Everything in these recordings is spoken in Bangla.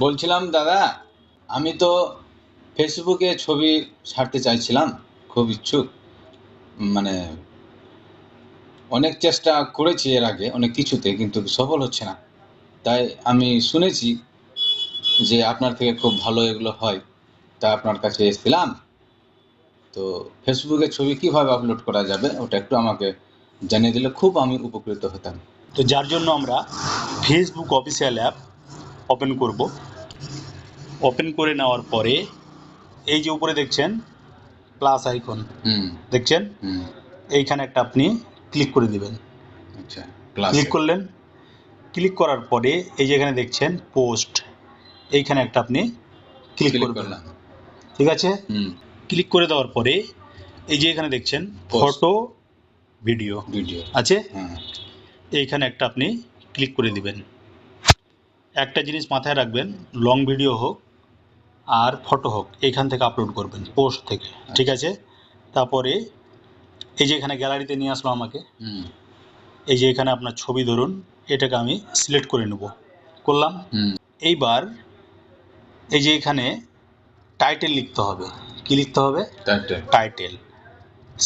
বলছিলাম, দাদা, আমি তো ফেসবুকে ছবি ছাড়তে চাইছিলাম, খুব ইচ্ছুক। মানে অনেক চেষ্টা করেছি এর আগে, অনেক কিছুতে, কিন্তু সফল হচ্ছে না। তাই আমি শুনেছি যে আপনার থেকে খুব ভালো এগুলো হয়। তা আপনার কাছে এসেছিলাম। তো ফেসবুকে ছবি কীভাবে আপলোড করা যাবে, ওটা একটু আমাকে জানিয়ে দিলে খুব আমি উপকৃত হতাম। তো যার জন্য আমরা ফেসবুক অফিসিয়াল অ্যাপ ওপেন করব। ওপেন করে নেওয়ার পরে এই যে উপরে দেখছেন প্লাস আইকন হুম। দেখছেন? এইখানে একটা আপনি ক্লিক করে দিবেন। আচ্ছা ক্লিক করলেন। ক্লিক করার পরে এই যে এখানে দেখছেন পোস্ট এইখানে একটা আপনি ক্লিক করবেন। ঠিক আছে? হুম। ক্লিক করে দেওয়ার পরে এই যে এখানে দেখছেন ফটো ভিডিও ভিডিও আছে? হ্যাঁ। এইখানে একটা আপনি ক্লিক করে দিবেন। একটা জিনিস মাথায় রাখবেন লং ভিডিও হোক আর ফটো হোক এইখান থেকে আপলোড করবেন পোস্ট থেকে ঠিক আছে? তারপরে এই যে এখানে গ্যালারিতে নিয়ে আসলো আমাকে হুম। এই যে এখানে আপনার ছবি ধরুন এটাকে আমি সিলেক্ট করে নেব করলাম। এইবার এই যে এখানে টাইটেল লিখতে হবে কি লিখতে হবে? Title title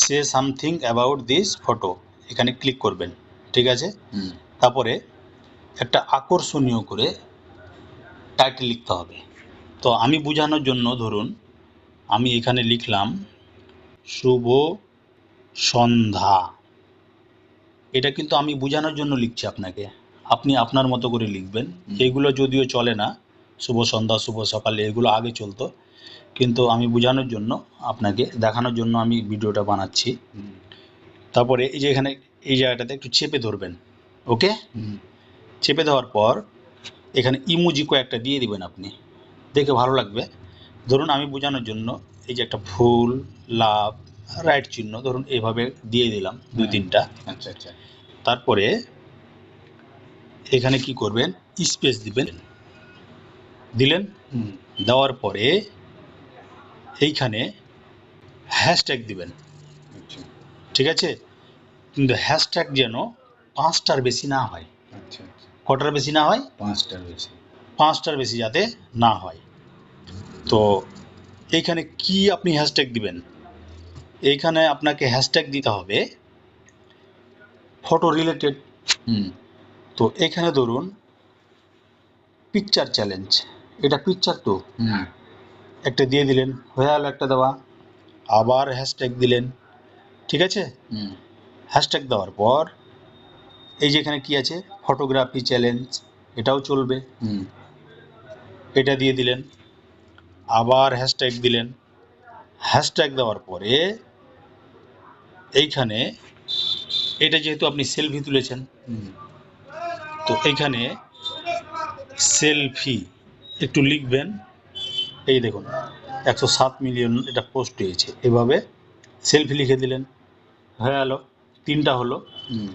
say something about this photo এখানে ক্লিক করবেন ঠিক আছে? তারপরে একটা আকর্ষণীয় করে টাইটেল লিখতে হবে। তো আমি বোঝানোর জন্য ধরুন আমি এখানে লিখলাম শুভ সন্ধ্যা। এটা কিন্তু আমি বোঝানোর জন্য লিখছি আপনাকে। আপনি আপনার মতো করে লিখবেন। এগুলো যদিও চলে না শুভ সন্ধ্যা শুভ সকালে এগুলো আগে চলতো। কিন্তু আমি বোঝানোর জন্য আপনাকে দেখানোর জন্য আমি ভিডিওটা বানাচ্ছি। তারপরে এই যে এখানে এই জায়গাটাতে একটু চেপে ধরবেন। ওকে? হুম। চেপে দেওয়ার পর এখানে ইমোজি কয়েকটা দিয়ে দিবেন আপনি। দেখে ভালো লাগবে। ধরুন আমি বোঝানোর জন্য এই যে একটা ফুল লাভ রাইট চিহ্ন ধরুন এইভাবে দিয়ে দিলাম দুই হ্যাঁ। তিনটা। আচ্ছা আচ্ছা। তারপরে এখানে কি করবেন? স্পেস দিবেন। দিলেন। দেওয়ার পরে এইখানে হ্যাশট্যাগ দিবেন। আচ্ছা। ঠিক আছে? কিন্তু হ্যাশট্যাগ যেন পাঁচটার বেশি না হয়। আচ্ছা আচ্ছা। কটার বেশি না হয়? পাঁচটার বেশি। পাঁচটার বেশি যাতে না হয়। তো এইখানে কি আপনি হ্যাশট্যাগ দিবেন? এইখানে আপনাকে হ্যাশট্যাগ দিতে হবে ফটো রিলেটেড হুম। তো এখানে ধরুন পিকচার চ্যালেঞ্জ এটা পিকচার তো? হুম একটা দিয়ে দিলেন হয়ে গেল একটা দেওয়া আবার হ্যাশট্যাগ দিলেন। ঠিক আছে? হুম। হ্যাশট্যাগ দেওয়ার পর এই যেখানে কি আছে? ফটোগ্রাফি চ্যালেঞ্জ এটাও চলবে। হুম। এটা দিয়ে দিলেন। আবার হ্যাশট্যাগ দিলেন। হ্যাশট্যাগ দেওয়ার পরে এইখানে এটা যেহেতু আপনি সেলফি তুলেছেন হুম। তো এইখানে সেলফি একটু লিখবেন। এই দেখুন একশো সাত মিলিয়ন এটা পোস্ট হয়েছে। এভাবে সেলফি লিখে দিলেন। হয়ে গেল। তিনটা হলো। হুম।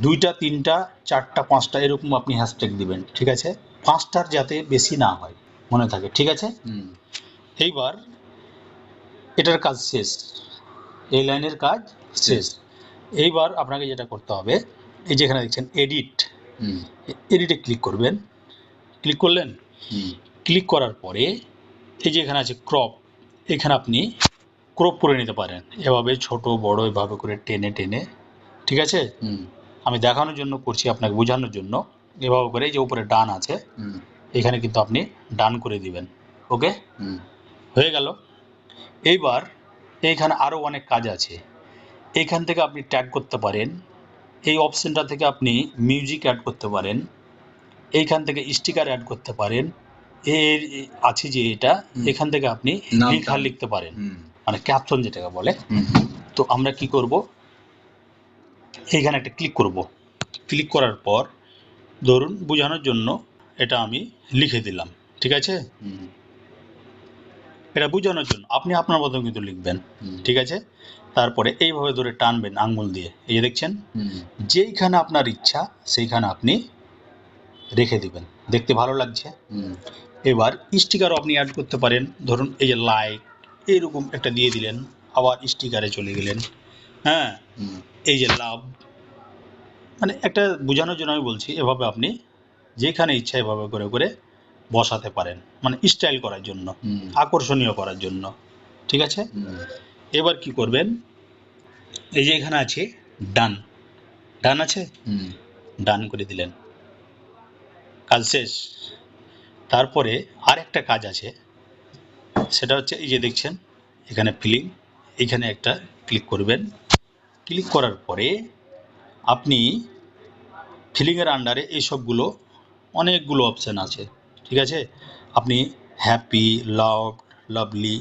দুইটা তিনটা চারটা পাঁচটা এরকম আপনি হ্যাশট্যাগ দিবেন ঠিক আছে? পাঁচটার যাতে বেশি না হয় মনে থাকে ঠিক আছে? হুম। এইবার এটার কাজ শেষ এই লাইনের কাজ শেষ। এইবার আপনাকে যেটা করতে হবে এই যেখানে দেখছেন এডিট এডিটে ক্লিক করবেন। ক্লিক করলেন? হুম। ক্লিক করার পরে এই যে এখানে আছে ক্রপ এখানে আপনি ক্রপ করে নিতে পারেন। এভাবে ছোট বড় এভাবে করে টেনে টেনে ঠিক আছে? হুম। আমি দেখানোর জন্য করছি আপনাকে বোঝানোর জন্য। এভাবে করে এই যে উপরে ডান আছে এখানে কিন্তু আপনি ডান করে দিবেন ওকে? হুম। হয়ে গেল। এইবার এইখানে আরও অনেক কাজ আছে। এইখান থেকে আপনি ট্যাগ করতে পারেন। এই অপশনটা থেকে আপনি মিউজিক অ্যাড করতে পারেন। এইখান থেকে স্টিকার অ্যাড করতে পারেন। এর আছে যে এটা এখান থেকে আপনি লেখা। লিখতে পারেন। মানে ক্যাপশন যেটাকে বলে। তো আমরা কি করব? এইখানে একটা ক্লিক করব। ক্লিক করার পর ধরুন বোঝানোর জন্য এটা আমি লিখে দিলাম ঠিক আছে? এটা বোঝানোর জন্য আপনি আপনার মতো কিন্তু লিখবেন ঠিক আছে? তারপরে এইভাবে ধরে টানবেন আঙ্গুল দিয়ে এই যে দেখছেন? যেইখানে আপনার ইচ্ছা সেইখানে আপনি রেখে দিবেন দেখতে ভালো লাগছে? এবার স্টিকারও আপনি অ্যাড করতে পারেন ধরুন এই যে লাইক এইরকম একটা দিয়ে দিলেন আবার স্টিকারে চলে গেলেন হ্যাঁ। এই যে লাভ মানে একটা বোঝানোর জন্য আমি বলছি এভাবে আপনি যেখানে ইচ্ছা এভাবে করে করে বসাতে পারেন মানে স্টাইল করার জন্য আকর্ষণীয় করার জন্য ঠিক আছে? এবার কি করবেন? এই যে এখানে আছে ডান ডান আছে? ডান করে দিলেন। কাজ শেষ। তারপরে আর একটা কাজ আছে সেটা হচ্ছে এই যে দেখছেন এখানে ফিলিং এখানে একটা ক্লিক করবেন। ক্লিক করার পরে আপনি ফিলিংয়ের আন্ডারে এই সবগুলো অনেকগুলো অপশান আছে ঠিক আছে? আপনি হ্যাপি লাভ লাভলি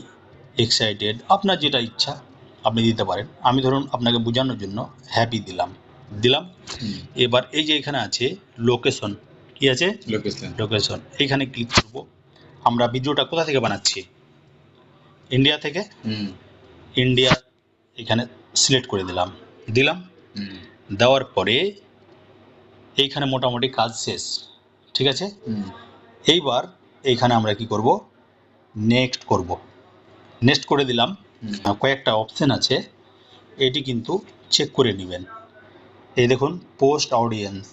এক্সাইটেড আপনার যেটা ইচ্ছা আপনি দিতে পারেন। আমি ধরুন আপনাকে বোঝানোর জন্য হ্যাপি দিলাম। দিলাম। এবার এই যে এখানে আছে লোকেশন কি আছে? লোকেশন লোকেশন এইখানে ক্লিক করব। আমরা ভিডিওটা কোথা থেকে বানাচ্ছি? ইন্ডিয়া থেকে? হুম। ইন্ডিয়া এখানে সিলেক্ট করে দিলাম। দিলাম। দেওয়ার পরে এইখানে মোটামুটি কাজ শেষ। ঠিক আছে? এইবার এইখানে আমরা কি করব? নেক্সট করব। নেক্সট করে দিলাম। কয়েকটা অপশান আছে। এটি কিন্তু চেক করে নেবেন। এই দেখুন পোস্ট অডিয়েন্স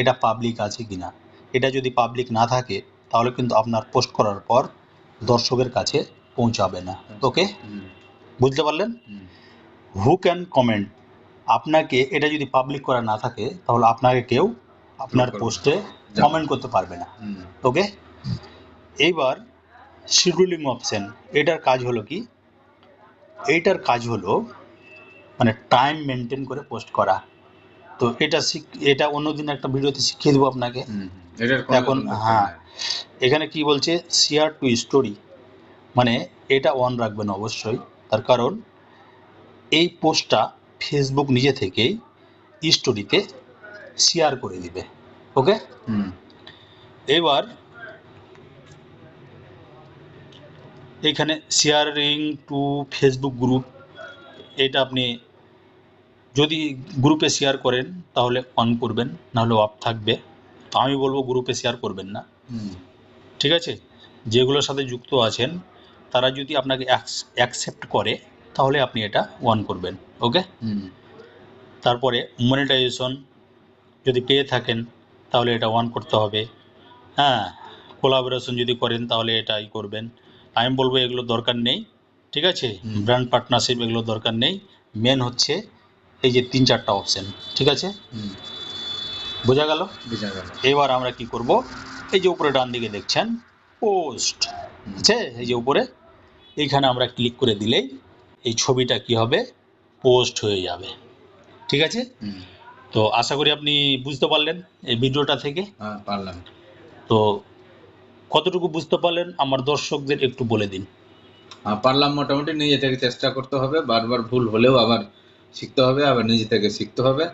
এটা পাবলিক আছে কি না এটা যদি পাবলিক না থাকে তাহলে কিন্তু আপনার পোস্ট করার পর দর্শকের কাছে পৌঁছাবে না। ওকে বুঝতে পারলেন? হু ক্যান কমেন্ট আপনাকে এটা যদি পাবলিক করা না থাকে তাহলে আপনাকে কেউ আপনার পোস্টে কমেন্ট করতে পারবে না। ওকে এইবার শিডিউলিং অপশন এটার কাজ হলো কি? এইটার কাজ হলো মানে টাইম মেনটেন করে পোস্ট করা। তো এটা শিখ এটা অন্যদিন একটা ভিডিওতে শিখিয়ে দেবো আপনাকে। এখন, হ্যাঁ। এখানে কি বলছে? শেয়ার টু স্টোরি মানে এটা অন রাখবেন অবশ্যই। তার কারণ এই পোস্টটা ফেসবুক নিজে থেকেই স্টোরিতে শেয়ার করে দিবে। ওকে হুম। এবার এখানে শেয়ারিং টু ফেসবুক গ্রুপ এটা আপনি যদি গ্রুপে শেয়ার করেন তাহলে অন করবেন নাহলে অফ থাকবে। তো আমি বলব গ্রুপে শেয়ার করবেন না। হুম। ঠিক আছে? যেগুলোর সাথে যুক্ত আছেন তারা যদি আপনাকে অ্যাকসেপ্ট করে তাহলে আপনি এটা অন করবেন ওকে হুম। তারপরে মনিটাইজেশন যদি পেয়ে থাকেন তাহলে এটা অন করতে হবে। হ্যাঁ কোলাবোরেশন যদি করেন তাহলে এটাই করবেন। আমি বলব এগুলো দরকার নেই ঠিক আছে? ব্র্যান্ড পার্টনারশিপ এগুলো দরকার নেই। মেন হচ্ছে এই যে তিন চারটা অপশন ঠিক আছে? বোঝা গেল? বুঝা গেল। এবার আমরা কি করব? এই যে উপরে ডান দিকে দেখছেন পোস্ট। আছে? এই যে উপরে এইখানে আমরা ক্লিক করে দিলেই এই ছবিটা কি হবে? পোস্ট হয়ে যাবে। ঠিক আছে? তো আশা করি আপনি বুঝতে পারলেন এই ভিডিওটা থেকে। হ্যাঁ পারলাম। তো কতটুকু বুঝতে পারলেন? আমার দর্শকদের একটু বলে দিন। হ্যাঁ পারলাম মোটামুটি। নিজে থেকে চেষ্টা করতে হবে। বারবার ভুল হলেও আবার শিখতে হবে আবার নিজে থেকে শিখতে হবে।